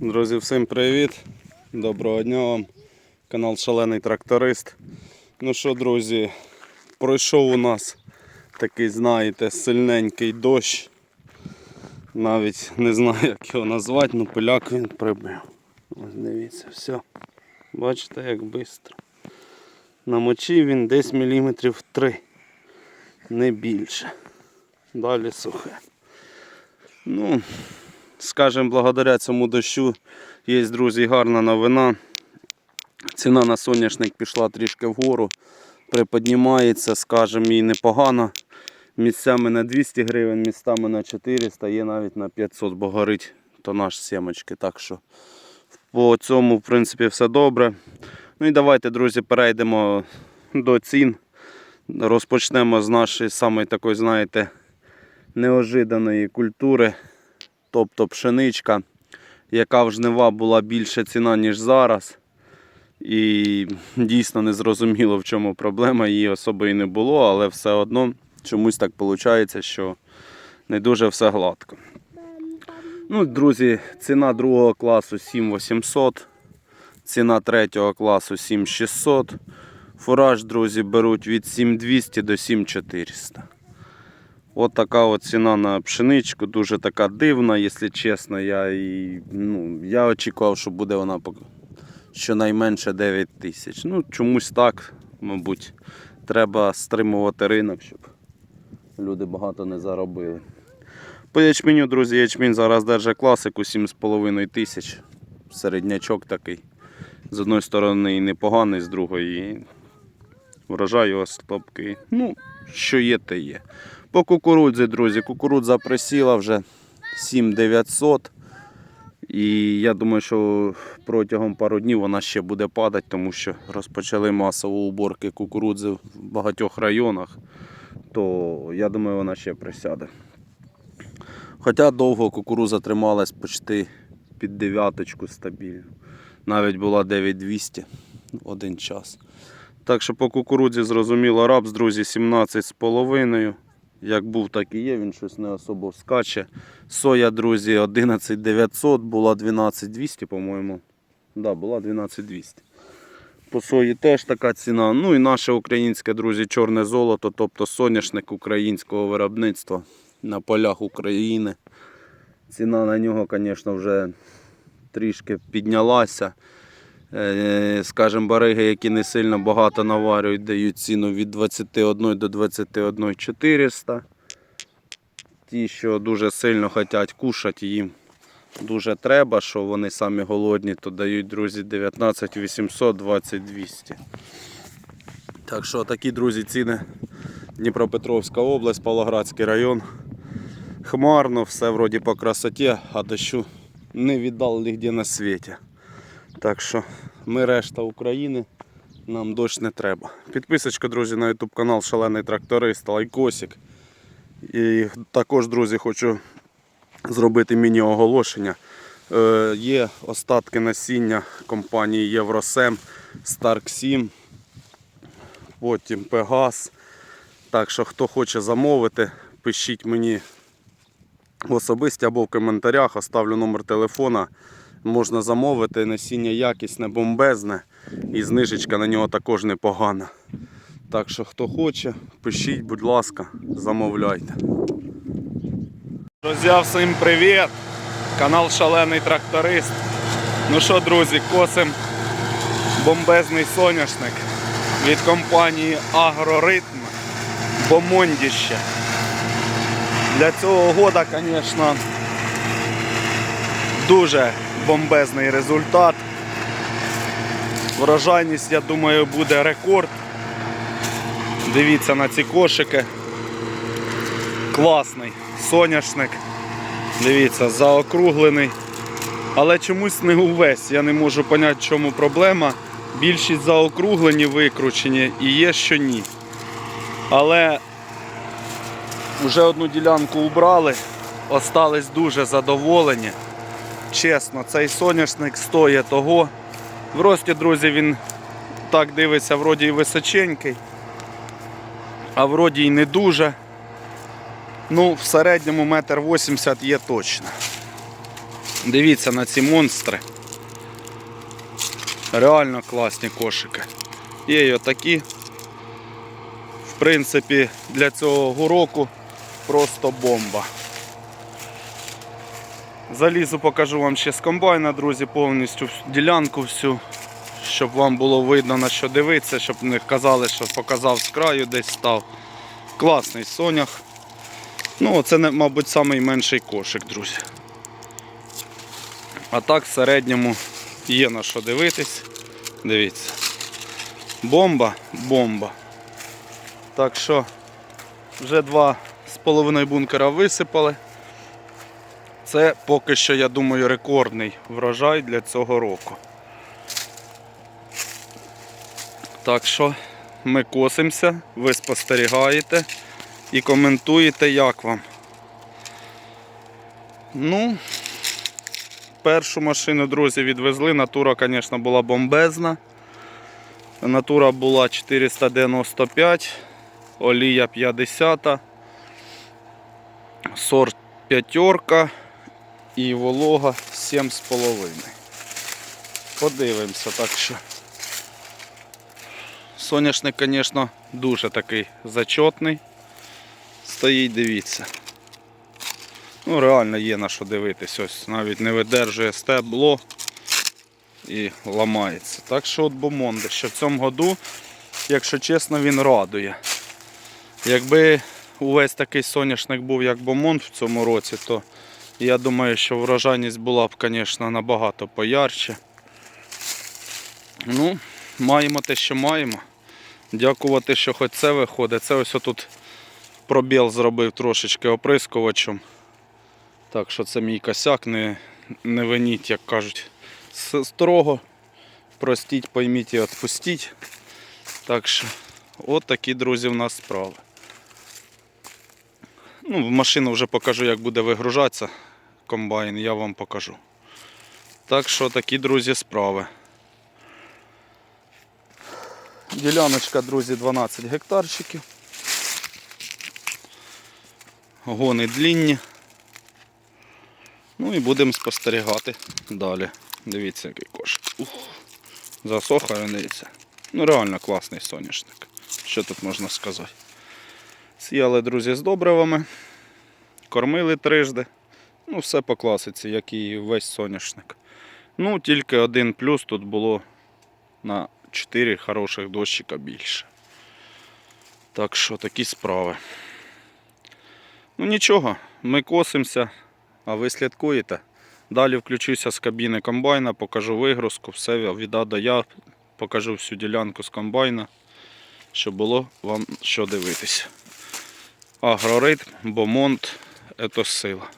Друзі, всім привіт! Доброго дня вам. Канал Шалений Тракторист. Ну що, друзі, пройшов у нас такий, знаєте, сильненький дощ. Навіть не знаю, як його назвати, але пиляк він прибив. Ось дивіться, все. Бачите, як швидко. Намочив він десь міліметрів 3, не більше. Далі сухе. Ну, скажімо, благодаря цьому дощу є, друзі, гарна новина. Ціна на соняшник пішла трішки вгору, приподнімається, скажімо, і непогано. Місцями на 200 гривень, місцями на 400, є навіть на 500, бо горить тонаж сімочки. Так що по цьому, в принципі, все добре. Ну і давайте, друзі, перейдемо до цін. Розпочнемо з нашої самої такої, знаєте, неожиданої культури, тобто пшеничка, яка в жнива була більше ціна, ніж зараз. І дійсно не зрозуміло, в чому проблема. Її особи і не було, але все одно чомусь так виходить, що не дуже все гладко. Ну, друзі, ціна другого класу 7800, ціна третього класу 7600. Фураж, друзі, беруть від 7200 до 7400. От така от ціна на пшеничку, дуже така дивна, якщо чесно. Я, і, ну, я очікував, що буде вона щонайменше 9 тисяч. Ну, чомусь так, мабуть, треба стримувати ринок, щоб люди багато не заробили. По ячменю, друзі, ячмінь зараз держить класику 7,5 тисяч. Середнячок такий. З одної сторони і непоганий, з другої врожай його слабкий. Ну, що є, те є. По кукурудзі, друзі, кукурудза присіла вже 7900. І я думаю, що протягом пару днів вона ще буде падати, тому що розпочали масову уборки кукурудзи в багатьох районах, то я думаю, вона ще присяде. Хоча довго кукурудза трималась почти під дев'яточку стабільно. Навіть була 9200 один час. Так що по кукурудзі зрозуміло, рапс, друзі, 17,5. Як був, так і є, він щось не особо скаче. Соя, друзі, 11900, була 12200, по-моєму. Да, була 12200. По сої теж така ціна. Ну і наше українське, друзі, чорне золото, тобто соняшник українського виробництва на полях України. Ціна на нього, звісно, вже трішки піднялася. Е, Скажімо, бариги, які не сильно багато наварюють, дають ціну від 21 до 21 400. Ті, що дуже сильно хочуть кушати, їм дуже треба, що вони самі голодні, то дають, друзі, 19 800, 20 200. Так що такі, друзі, ціни Дніпропетровська область, Павлоградський район. Хмарно, все вроді по красоті, а дощу не віддали нігде на світі. Так що ми решта України, нам дощ не треба. Підписочка, друзі, на YouTube канал Шалений Тракторист, лайкосик. І також, друзі, хочу зробити міні-оголошення. Е, є остатки насіння компанії Євросем, Старк 7, потім Пегас. Так що, хто хоче замовити, пишіть мені в особисті або в коментарях, оставлю номер телефона. Можна замовити, насіння якісне, бомбезне і знижечка на нього також непогана. Так що хто хоче, пишіть, будь ласка, замовляйте. Друзі, всім привіт! Канал Шалений Тракторист. Ну що, друзі, косим бомбезний соняшник від компанії Агроритм Бомондіще. Для цього года, звісно, дуже бомбезний результат. Врожайність, я думаю, буде рекорд. Дивіться на ці кошики. Класний соняшник. Дивіться, заокруглений. Але чомусь не увесь. Я не можу зрозуміти, в чому проблема. Більшість заокруглені, викручені і є, що ні. Але вже одну ділянку убрали, остались дуже задоволені. Чесно, цей соняшник стоїть того. В рості, друзі, він так дивиться, вроді і височенький, а вроді і не дуже. Ну, в середньому метр вісімдесят є точно. Дивіться на ці монстри. Реально класні кошики. Є й отакі. В принципі, для цього гуроку просто бомба. Залізу, покажу вам ще з комбайна, друзі, повністю ділянку всю, щоб вам було видно на що дивитися, щоб не казали, що показав з краю десь став. Класний сонях. Ну, це, мабуть, найменший кошик, друзі. А так в середньому є на що дивитись. Дивіться. Бомба, бомба. Так що вже два з половиною бункера висипали. Це поки що, я думаю, рекордний врожай для цього року. Так що ми косимося, ви спостерігаєте і коментуєте, як вам. Ну, першу машину, друзі, відвезли. Натура, звісно, була бомбезна. Натура була 495, олія 50, сорт п'ятерка і волога 7,5. Подивимося, так що. Соняшник, звісно, дуже такий зачетний. Стоїть, дивіться. Ну, реально є на що дивитись. Ось навіть не видержує стебло і ламається. Так що от Бомонде, що в цьому году, якщо чесно, він радує. Якби увесь такий соняшник був, як Бомонд в цьому році, то я думаю, що врожайність була б, звісно, набагато поярче. Ну, маємо те, що маємо. Дякувати, що хоч це виходить. Це ось отут пробіл зробив трошечки оприскувачем. Так що це мій косяк, не, не виніть, як кажуть, строго. Простіть, пойміть і відпустіть. Так що, от такі, друзі, в нас справи. Ну, машину вже покажу, як буде вигружатися комбайн, я вам покажу. Так що такі, друзі, справи. Діляночка, друзі, 12 гектарчиків. Гони длінні. Ну і будемо спостерігати далі. Дивіться, який кошик. Ух, засохає, дивіться. Ну реально класний соняшник. Що тут можна сказати? Сіяли, друзі, з добривами, кормили трижди. Ну, все по класиці, як і весь соняшник. Ну, тільки один плюс тут було на 4 хороших дощика більше. Так що такі справи. Ну нічого, ми косимося, а ви слідкуєте. Далі включуся з кабіни комбайна, покажу вигрузку, все від А до Я, покажу всю ділянку з комбайна, щоб було вам що дивитися. Агроритм, бомонт, ето сила.